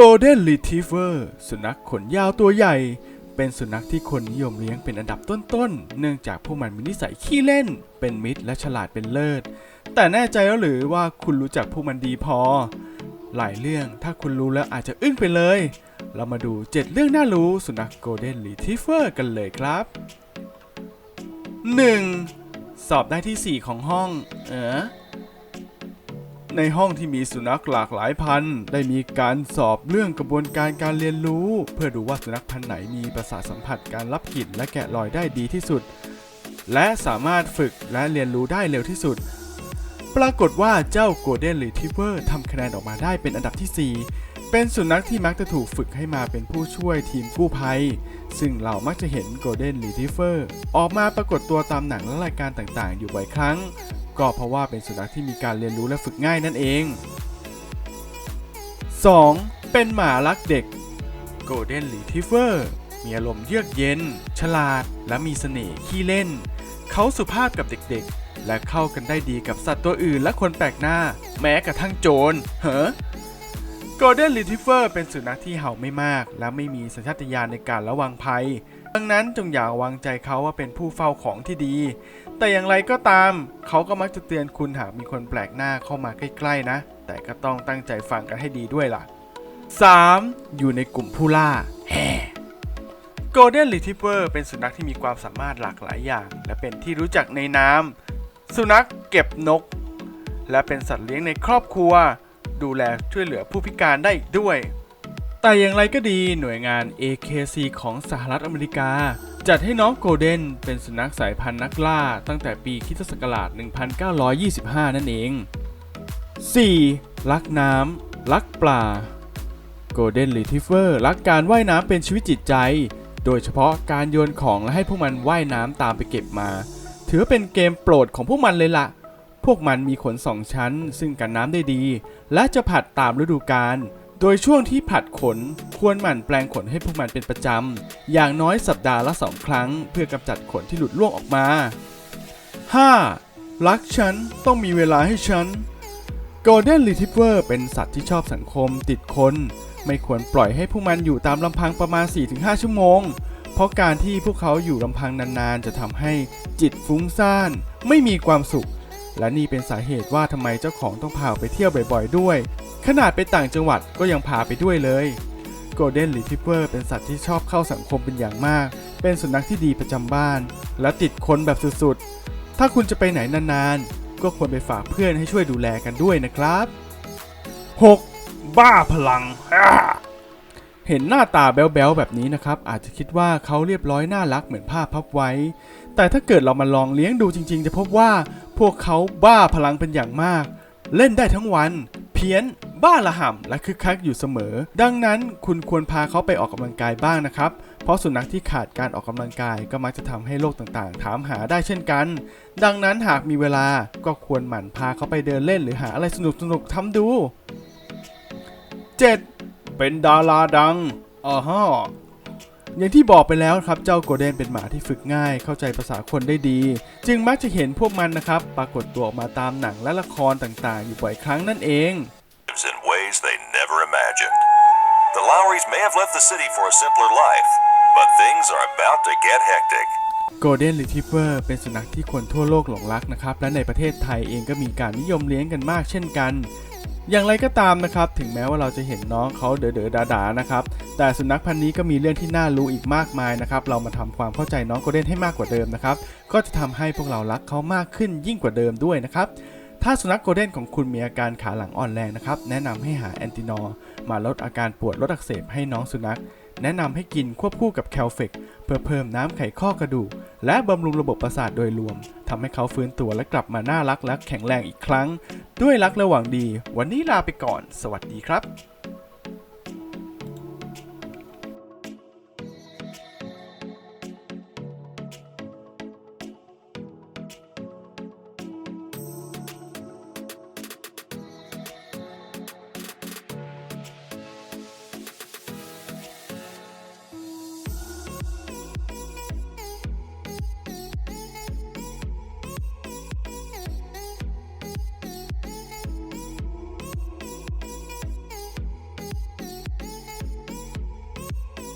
Golden Retriever สุนัขขนยาวตัวใหญ่ เป็นสุนัขที่คนนิยมเลี้ยงเป็นอันดับต้นๆ เนื่องจากพวกมันมีนิสัยขี้เล่น เป็นมิตรและฉลาดเป็นเลิศ แต่แน่ใจแล้วหรือว่าคุณรู้จักพวกมันดีพอ หลายเรื่องถ้าคุณรู้แล้วอาจจะอึ้งไปเลย เรามาดู 7 เรื่องน่ารู้สุนัข Golden Retriever กันเลยครับ 1. สอบได้ที่ 4 ของห้อง เออ ในห้องที่มีสุนัขหลากหลายพันธุ์ได้มีการสอบเรื่องกระบวนการการเรียนรู้ เพื่อดูว่าสุนัขพันธุ์ไหนมีประสาทสัมผัสการรับกลิ่นและแกะรอยได้ดีที่สุด และสามารถฝึกและเรียนรู้ได้เร็วที่สุด ปรากฏว่าเจ้าโกลเด้นรีทิเวอร์ทำคะแนนออกมาได้เป็นอันดับที่ 4 เป็นสุนัขที่มักจะถูกฝึกให้มาเป็นผู้ช่วยทีมกู้ภัย ซึ่งเรามักจะเห็น Golden Retriever ออกมาปรากฏตัวตามหนังและรายการต่างๆ อยู่บ่อยครั้ง ก็เพราะว่าเป็นสุนัขที่มีการเรียนรู้และฝึกง่ายนั่นเอง 2. เป็นหมารักเด็ก Golden Retriever มีอารมณ์เยือกเย็น ฉลาด และมีเสน่ห์ขี้เล่น เขาสุภาพกับเด็กๆ และเข้ากันได้ดีกับสัตว์ตัวอื่นและคนแปลกหน้า แม้กระทั่งโจรเฮ้อ Golden Retriever เป็นสุนัขที่เห่าไม่มาก และไม่มีสัญชาตญาณในการระวังภัย ดังนั้นจงอย่าวางใจเขาว่าเป็นผู้เฝ้าของที่ดี แต่อย่างไรก็ตาม เขาก็มักจะเตือนคุณหากมีคนแปลกหน้าเข้ามาใกล้ๆนะ แต่ก็ต้องตั้งใจฟังกันให้ดีด้วยล่ะ 3. อยู่ในกลุ่มผู้ล่าแฮ่ Golden Retriever เป็นสุนัขที่มีความสามารถหลากหลายอย่าง และเป็นที่รู้จักในนามสุนัขเก็บนก และเป็นสัตว์เลี้ยงในครอบครัว ดูแลช่วยเหลือผู้พิการได้อีกด้วย แต่อย่างไรก็ดีหน่วยงาน AKC ของสหรัฐอเมริกา จัดให้น้องโกลเด้นเป็นสุนัขสายพันธุ์นักล่า ตั้งแต่ปีคิศักราช 1925 นั่นเอง 4. รักน้ำรักปลา Golden Retriever รักการว่ายน้ำเป็นชีวิตจิตใจ โดยเฉพาะการโยนของและให้พวกมันว่ายน้ำตามไปเก็บมา ถือว่าเป็นเกมโปรดของพวกมันเลยล่ะ พวกมันมีขนสองชั้น ซึ่งกันน้ำได้ดี และจะผัดตามฤดูกาลโดยช่วงที่ผัดขนควรหมั่นแปลงขนให้พวกมันเป็นประจำ อย่างน้อยสัปดาห์ละสองครั้ง เพื่อกำจัดขนที่หลุดร่วงออกมา 5. รักฉันต้องมีเวลาให้ฉัน Golden Retriever เป็นสัตว์ที่ชอบสังคมติดคน ไม่ควรปล่อยให้พวกมันอยู่ตามลำพังประมาณ 4-5 ชั่วโมง เพราะการที่พวกเขาอยู่ลำพังนานๆ จะทำให้จิตฟุ้งซ่าน ไม่มีความสุข และนี่เป็นสาเหตุว่าทำไมเจ้าของต้องพาไปเที่ยวบ่อยๆ ด้วย ขนาดไปต่างจังหวัดก็ยังพาไปด้วยเลย Golden Retriever เป็นสัตว์ที่ชอบเข้าสังคมเป็นอย่างมาก เป็นสุนัขที่ดีประจำบ้าน และติดคนแบบสุดๆ ถ้าคุณจะไปไหนนานๆ ก็ควรไปฝากเพื่อนให้ช่วยดูแลกันด้วยนะครับ 6. บ้าพลัง เห็นหน้าตาแบ๊วๆแบบนี้นะครับ อาจจะคิดว่าเขาเรียบร้อยน่ารักเหมือนภาพพับไว้ แต่ถ้าเกิดเรามาลองเลี้ยงดูจริงๆ จะพบว่า พวกเขาบ้าพลังเป็นอย่างมาก เล่นได้ทั้งวัน เพี้ยน บ้าระห่ำและคึกคักอยู่เสมอ ดังนั้นคุณควรพาเขาไปออกกำลังกายบ้างนะครับ เพราะสุนัขที่ขาดการออกกำลังกายก็มักจะทำให้โรคต่างๆ ถามหาได้เช่นกัน ดังนั้นหากมีเวลาก็ควรหมั่นพาเขาไปเดินเล่นหรือหาอะไรสนุกๆทำดู 7. เป็นดาราดังอ๋อฮะ อย่างที่บอกไปแล้วครับเจ้าโกลเด้นเป็นหมาที่ฝึกง่าย เข้าใจภาษาคนได้ดี จึงมักจะเห็นพวกมันนะครับ ปรากฏตัวออกมาตามหนังและละครต่างๆ อยู่บ่อยครั้งนั่นเอง lives in ways they never imagined. The Lowrys may have left the city for a simpler life, but things are about to get hectic. Golden Retriever เป็นสุนัขที่คนทั่วโลกหลงรักนะครับ และในประเทศไทยเองก็มีการนิยมเลี้ยงกันมากเช่นกัน อย่างไรก็ตามนะครับถึงแม้ว่าเราจะเห็นน้องเขาเด๋อๆดาๆนะครับแต่สุนัขพันธุ์นี้ก็มีเรื่องที่น่ารู้อีกมากมายนะครับเรามาทำความเข้าใจน้องโกลเด้นให้มากกว่าเดิมนะครับก็จะทำให้พวกเรารักเขามากขึ้นยิ่งกว่าเดิมด้วยนะครับถ้าสุนัขโกลเด้นของคุณมีอาการขาหลังอ่อนแรงนะครับแนะนำให้หาแอนตินอร์มาลดอาการปวดลดอักเสบให้น้องสุนัข แนะนำให้กินควบคู่กับแคลเฟกเพื่อเพิ่มน้ำไขข้อกระดูกและบำรุงระบบประสาทโดยรวมทำให้เขาฟื้นตัวและกลับมาน่ารักและแข็งแรงอีกครั้ง ด้วยรักและหวังดี วันนี้ลาไปก่อน สวัสดีครับ